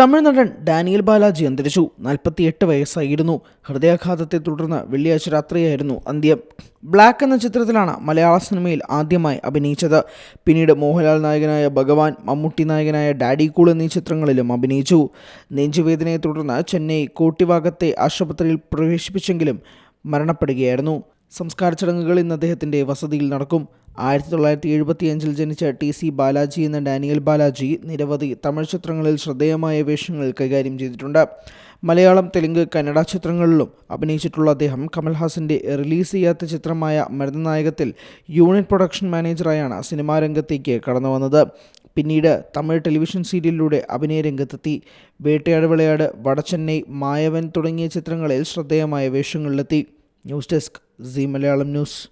തമിഴ് നടൻ ഡാനിയൽ ബാലാജി അന്തരിച്ചു. നാൽപ്പത്തിയെട്ട് വയസ്സായിരുന്നു. ഹൃദയാഘാതത്തെ തുടർന്ന് വെള്ളിയാഴ്ച രാത്രിയായിരുന്നു അന്ത്യം. ബ്ലാക്ക് എന്ന ചിത്രത്തിലാണ് മലയാള സിനിമയിൽ ആദ്യമായി അഭിനയിച്ചത്. പിന്നീട് മോഹൻലാൽ നായകനായ ഭഗവാൻ മമ്മൂട്ടി നായകനായ ഡാഡി കൂൾ എന്നീ ചിത്രങ്ങളിലും അഭിനയിച്ചു. നെഞ്ചുവേദനയെ തുടർന്ന് ചെന്നൈ കോട്ടിവാകത്തെ ആശുപത്രിയിൽ പ്രവേശിപ്പിച്ചെങ്കിലും മരണപ്പെടുകയായിരുന്നു. സംസ്കാര ചടങ്ങുകൾ ഇന്ന് അദ്ദേഹത്തിന്റെ വസതിയിൽ നടക്കും. ആയിരത്തി തൊള്ളായിരത്തി എഴുപത്തി അഞ്ചിൽ ജനിച്ച ടി സി ബാലാജി എന്ന ഡാനിയൽ ബാലാജി നിരവധി തമിഴ് ചിത്രങ്ങളിൽ ശ്രദ്ധേയമായ വേഷങ്ങൾ കൈകാര്യം ചെയ്തിട്ടുണ്ട്. മലയാളം തെലുങ്ക് കന്നഡ ചിത്രങ്ങളിലും അഭിനയിച്ചിട്ടുള്ള അദ്ദേഹം കമൽഹാസന്റെ റിലീസ് ചെയ്യാത്ത ചിത്രമായ മരുന്നായകത്തിൽ യൂണിറ്റ് പ്രൊഡക്ഷൻ മാനേജറായാണ് സിനിമാ രംഗത്തേക്ക് കടന്നു വന്നത്. പിന്നീട് തമിഴ് ടെലിവിഷൻ സീരിയലിലൂടെ അഭിനയ രംഗത്തെത്തി. വേട്ടയാട് വിളയാട് വടച്ചെന്നൈ മായവൻ തുടങ്ങിയ ചിത്രങ്ങളിൽ ശ്രദ്ധേയമായ വേഷങ്ങളിലെത്തി. News desk Zee Malayalam news.